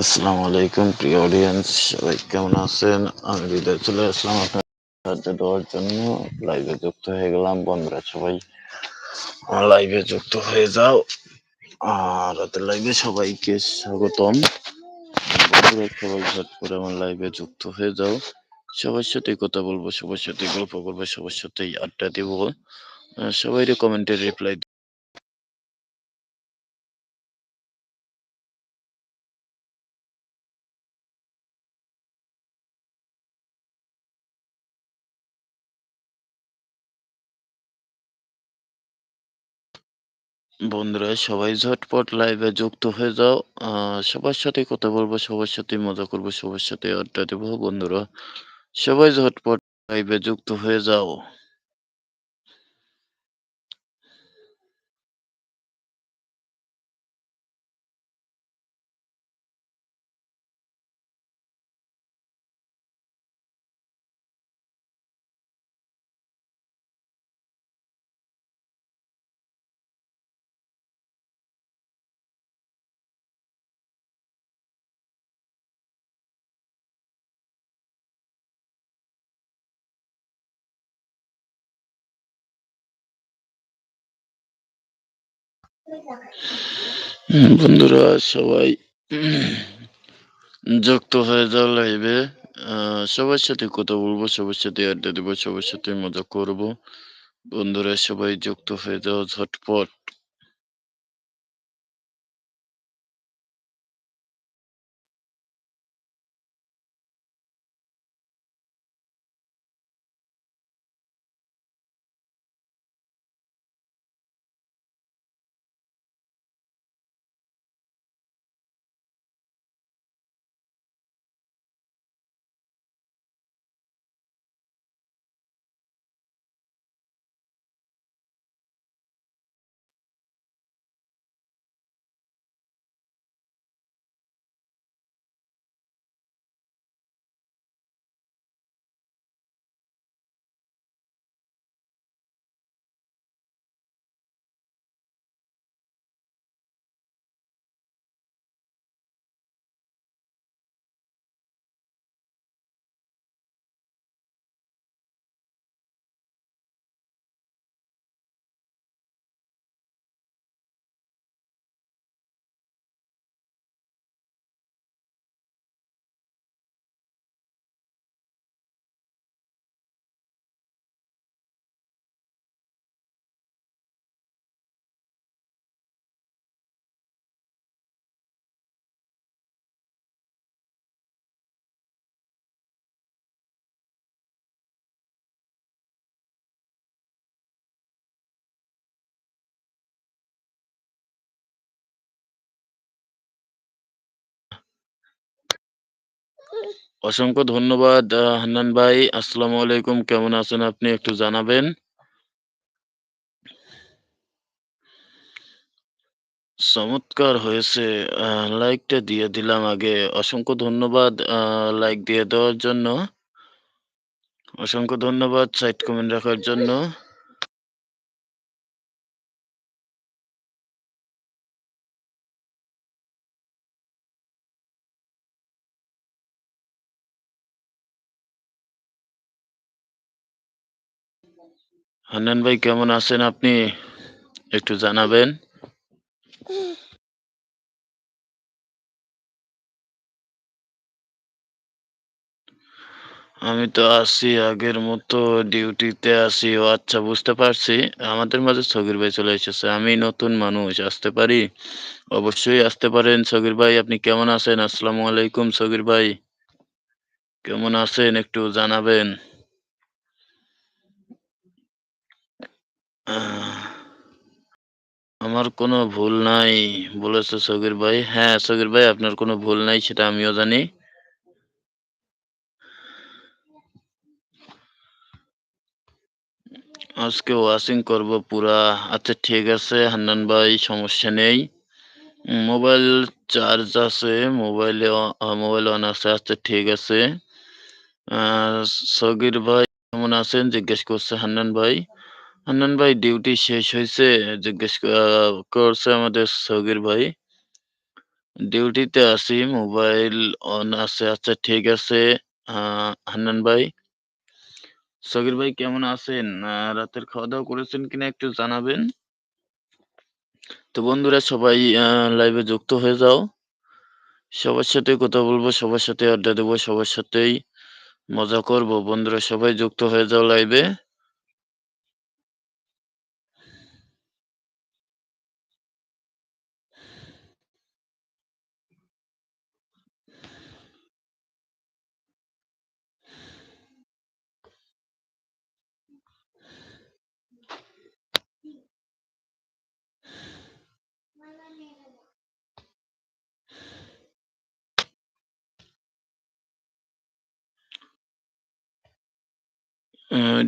আসসালামু আলাইকুম, প্রিয় অডিয়েন্স সবাই কেমন আছেন? আমি হৃদয় চলে আসলাম আপনার সাহায্য দেওয়ার জন্য। লাইভে যুক্ত হয়ে গেলাম, বন্ধুরা সবাই। লাইভে যুক্ত হয়ে যাও। আর রাতের লাইভে সবাইকে স্বাগতম। বন্ধুরা, সবাই ঝট করে আমার লাইভে যুক্ত হয়ে যাও। সবার সাথে কথা বলব, সবার সাথে গল্প করব, সবার সাথেই আড্ডা দিব। সবাই কমেন্টে রিপ্লাই বন্ধুরা, সবাই ঝটপট লাইভে যুক্ত হয়ে যাও। সবার সাথে কথা বলব, সবার সাথে মজা করব, সবার সাথে আড্ডা দেবো। বন্ধুরা, সবাই ঝটপট লাইভে যুক্ত হয়ে যাও। বন্ধুরা, সবাই যুক্ত হয়ে যাও লাইভে সবার সাথে কথা বলব, সবার সাথে আড্ডা দেবো, সবার সাথে মজা করব। বন্ধুরা, সবাই যুক্ত হয়ে যাও ঝটপট। অসংখ্য ধন্যবাদ হান্নান ভাই। আসসালামু আলাইকুম, কেমন আছেন আপনি একটু জানাবেন? চমৎকার হয়েছে লাইকটা দিয়ে দিলাম আগে। অসংখ্য ধন্যবাদ লাইক দিয়ে দেওয়ার জন্য। অসংখ্য ধন্যবাদ, সাইট কমেন্ট রাখার জন্য। হান্নান ভাই, কেমন আছেন আপনি? একটু জানাবেন। আমি তো আছি আগের মতো ডিউটিতে আছি। ও আচ্ছা বুঝতে পারছি। আমাদের মাঝে সগির ভাই চলে এসেছে। আমি নতুন মানুষ, আসতে পারি? অবশ্যই আসতে পারেন সগির ভাই। আপনি কেমন আছেন? আসসালামু আলাইকুম সগির ভাই। কেমন আছেন? একটু জানাবেন। আমার কোনো ভুল নাই বলেছে সগির ভাই। হ্যাঁ সগির ভাই, আপনার কোনো ভুল নাই, সেটা আমিও জানি। আজকে ওয়াশিং করব পুরা। আচ্ছা ঠিক আছে, হান্নান ভাই, সমস্যা নেই। মোবাইল চার্জ আছে, মোবাইলে মোবাইল অন আছে আচ্ছা ঠিক আছে। সগির ভাই কেমন আছেন? জিজ্ঞেস করছে হান্নান ভাই। হান্নান ভাই ডিউটি শেষ হয়েছে জিজ্ঞেস করছে আমাদের সগির ভাই। ডিউটিতে আছি মোবাইল অন আছে। আচ্ছা ঠিক আছে। আহ, হান্নান ভাই। সগির ভাই কেমন আছেন? আহ, রাতের খাওয়া দাওয়া করেছেন কিনা একটু জানাবেন? তো বন্ধুরা সবাই লাইভে যুক্ত হয়ে যাও। সবার সাথে কথা বলব সবার সাথে আড্ডা দেবো সবার সাথেই মজা করব। বন্ধুরা সবাই যুক্ত হয়ে যাও লাইভে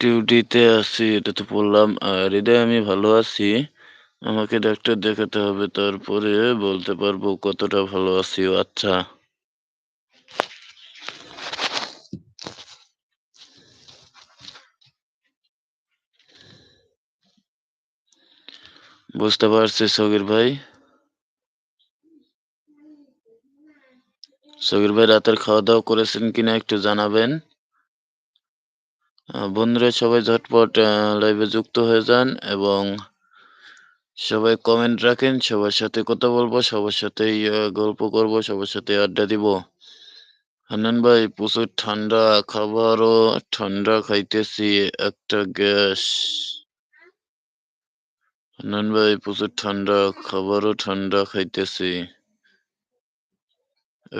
ডিউটিতে আছি এটা তো বললাম। আহ, হৃদয় আমি ভালো আছি। আমাকে ডাক্তার দেখাতে হবে তারপরে বলতে পারব কতটা ভালো আছি। আচ্ছা। বুঝতে পারছি সগির ভাই। সগির ভাই রাতের খাওয়া দাওয়া করেছেন কিনা একটু জানাবেন। বন্ধুরা সবাই ঝটপট লাইভে যুক্ত হয়ে যান এবং সবাই কমেন্ট রাখেন, সবার সাথে কথা বলব, সবার সাথেই গল্প করব, সবার সাথে আড্ডা দিব। হান্নান ভাই, প্রচুর ঠান্ডা খাবারও, ঠান্ডা খাইতেছি, একটা গ্যাস। হান্নান ভাই, প্রচুর ঠান্ডা খাবারও ঠান্ডা খাইতেছি,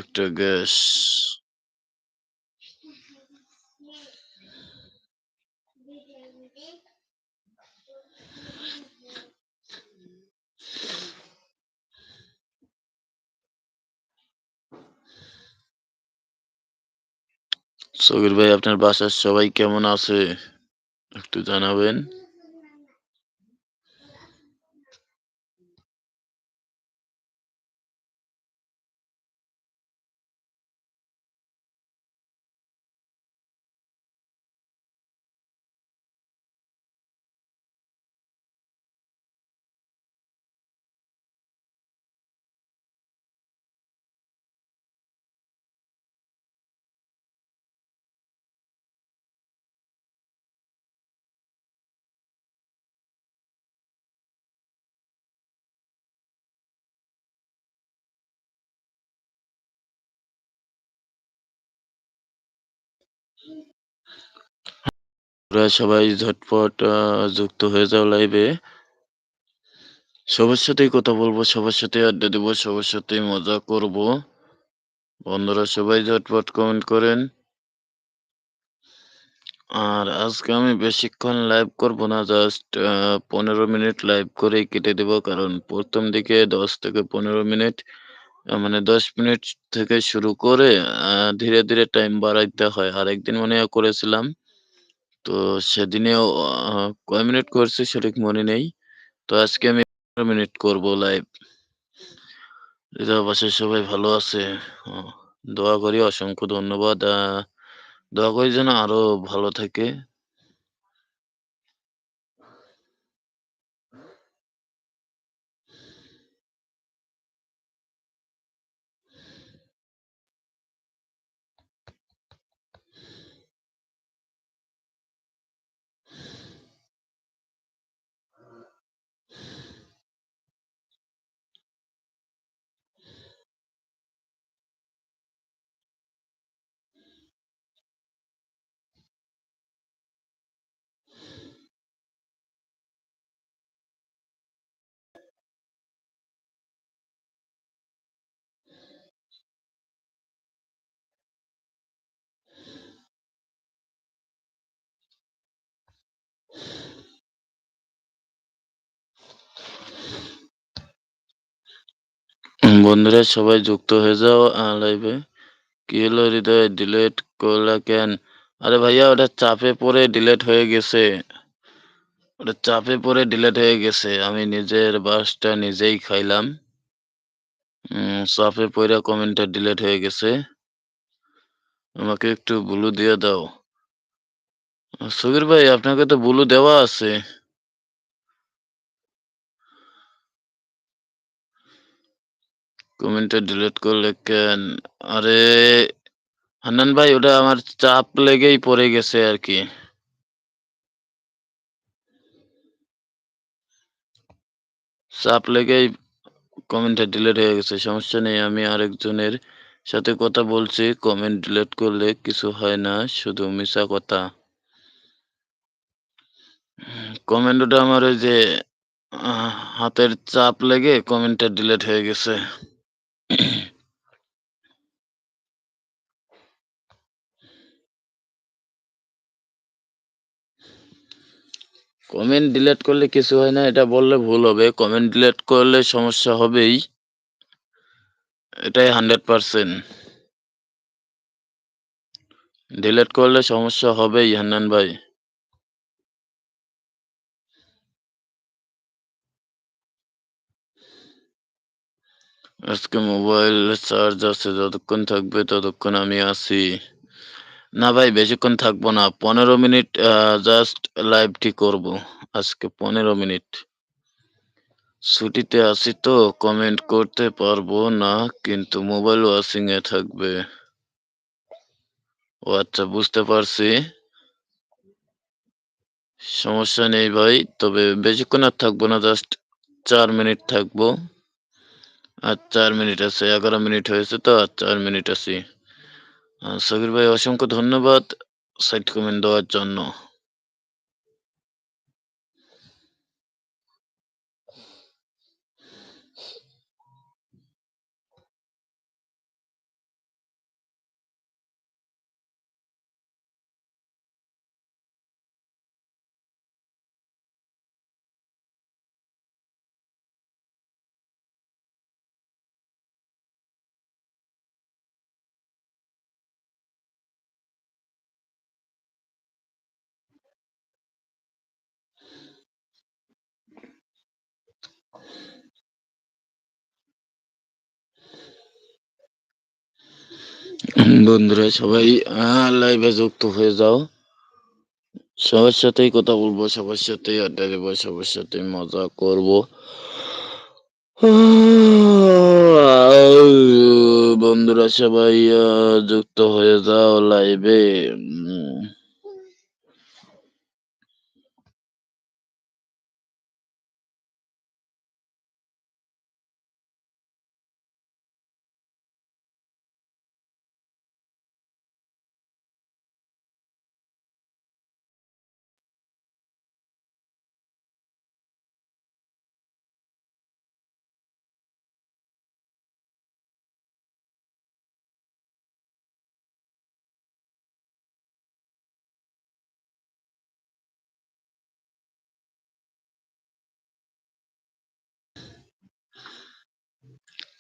একটা গ্যাস। সগির ভাই আপনার বাসার সবাই কেমন আছে? একটু জানাবেন। তোমরা সবাই ঝটপট যুক্ত হয়ে যাও লাইভে সবার সাথেই কথা বলব, সবার সাথে আড্ডা দেবো, সবার সাথেই মজা করব। বন্ধুরা সবাই ঝটপট কমেন্ট করেন। আর আজকে আমি বেশিক্ষণ লাইভ করব না জাস্ট পনেরো মিনিট লাইভ করেই কেটে দেব, কারণ প্রথম দিকে দশ থেকে পনেরো মিনিট মানে দশ মিনিট থেকে শুরু করে ধীরে ধীরে টাইম বাড়াইতে হয়। আর একদিন মনে করেছিলাম। তো সেদিনেও কয় মিনিট করছি সঠিক মনে নেই। তো আজকে আমি মিনিট করব লাইভ বাসায় সবাই ভালো আছে। দোয়া করি, অসংখ্য ধন্যবাদ। দোয়া করি যেন আরও ভালো থাকে। বন্ধুরা, সবাই যুক্ত হয়ে যাও লাইভে কি হলো হৃদয়? ডিলেট করলা কেন? আরে ভাইয়া, ওটা চাপে পড়ে ডিলেট হয়ে গেছে। ওটা চাপে পড়ে ডিলেট হয়ে গেছে। আমি নিজের বাসটা নিজেই খাইলাম। চাপে পড়ে কমেন্টটা ডিলেট হয়ে গেছে। আমাকে একটু ব্লু দিয়ে দাও। সুগির ভাই, আপনাকে তো ব্লু দেওয়া আছে। কমেন্টটা ডিলিট করলে কেন? আরে, হান্নান ভাই, ওটা আমার চাপ লেগেই পড়ে গেছে আর কি। চাপ লেগেই কমেন্টটা ডিলিট হয়ে গেছে, সমস্যা নেই, আমি আরেকজনের সাথে কথা বলছি কমেন্ট ডিলিট করলে কিছু হয় না, শুধু মিশা কথা। কমেন্ট ওটা আমার ওই যে হাতের চাপ লেগে কমেন্টটা ডিলিট হয়ে গেছে। কমেন্ট ডিলেট করলে কিছু হয় না, এটা বললে ভুল হবে। কমেন্ট ডিলেট করলে সমস্যা হবেই। এটাই হান্ড্রেড পার্সেন্ট ডিলেট করলে সমস্যা হবেই, হান্নান ভাই। আজকে মোবাইল চার্জ আছে, যতক্ষণ থাকবে ততক্ষণ আমি আছি। না ভাই, বেশিক্ষণ থাকব না। পনেরো মিনিট জাস্ট লাইভটি করব। আজকে পনেরো মিনিট। ছুটিতে আছি তো কমেন্ট করতে পারব না, কিন্তু মোবাইল ওয়াশিং এ থাকবে। ও আচ্ছা বুঝতে পারছি। সমস্যা নেই ভাই, তবে বেশিক্ষণ আর থাকব না জাস্ট চার মিনিট থাকব। আর চার মিনিট আছে, এগারো মিনিট হয়েছে তো, আর চার মিনিট আছি। সবির ভাই অসংখ্য ধন্যবাদ সাইট কমেন্ট দেওয়ার জন্য। বন্ধুরা, সবাই লাইভে যুক্ত হয়ে যাও। সবার সাথেই কথা বলব, সবার সাথেই আড্ডা দেবো, সবার সাথে মজা করব। বন্ধুরা, সবাই যুক্ত হয়ে যাও লাইভে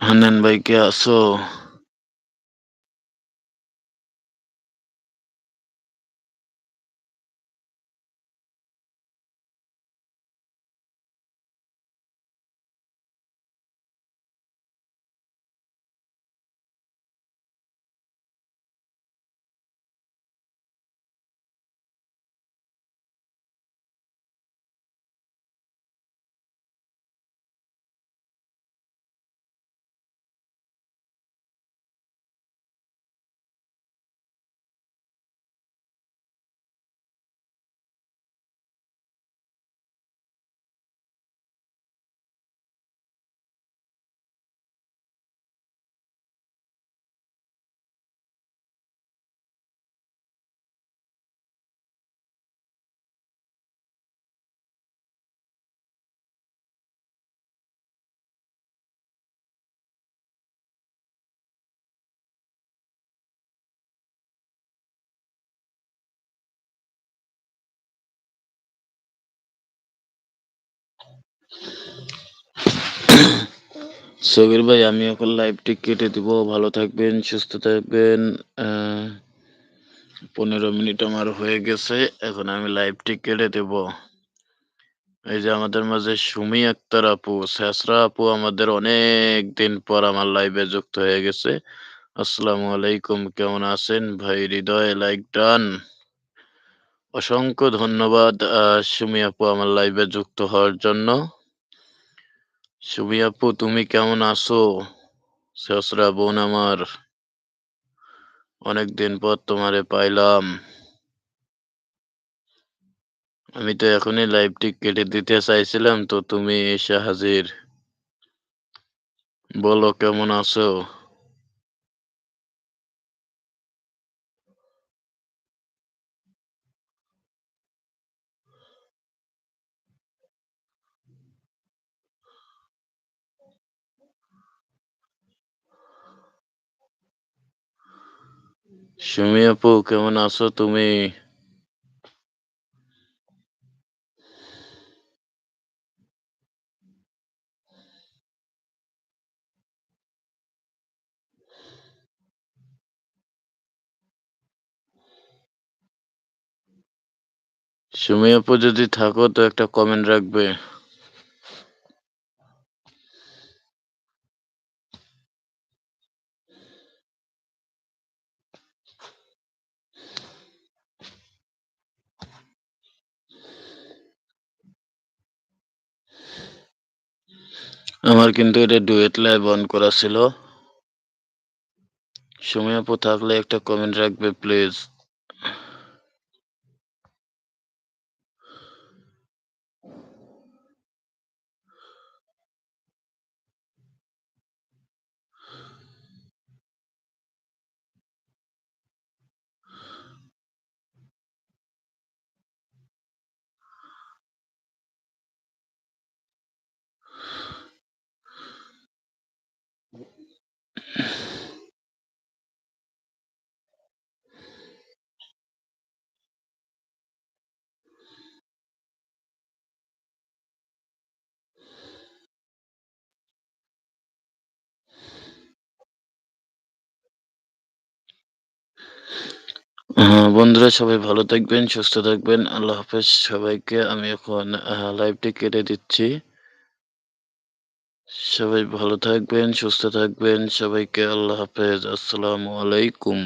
হান্নান ভাই কে আসো সবির ভাই, আমি এখন লাইভটি কেটে দিব। ভালো থাকবেন, সুস্থ থাকবেন। পনেরো মিনিট আমার হয়ে গেছে, এখন আমি লাইভটি কেটে দেব। এই যে আমাদের মাঝে সুমি আক্তার আপু শেষরা আপু আমাদের অনেক দিন পর আমার লাইভে যুক্ত হয়ে গেছে। আসসালামু আলাইকুম, কেমন আছেন? ভাই, হৃদয় লাইক ডান অসংখ্য ধন্যবাদ সুমি আপু আমার লাইভে যুক্ত হওয়ার জন্য। সুমি আপু, তুমি কেমন আছো? সসরা বোন আমার, অনেকদিন পর তোমারে পাইলাম। আমি তো এখনই লাইভটি কেটে দিতে চাইছিলাম, তো তুমি এসে হাজির। বলো, কেমন আছো? সুমি আপু কেমন আছো তুমি? সুমি আপু যদি থাকো তো একটা কমেন্ট রাখবে। আমার কিন্তু এটা ডুয়েট লাইভ অন করা ছিল। সময় থাকলে একটা কমেন্ট রাখবে প্লিজ বন্ধুরা সবাই ভালো থাকবেন, সুস্থ থাকবেন। আল্লাহ হাফেজ সবাইকে। আমি এখন লাইভটি কেটে দিচ্ছি। সবাই ভালো থাকবেন, সুস্থ থাকবেন। সবাইকে আল্লাহ হাফেজ। আসসালামু আলাইকুম।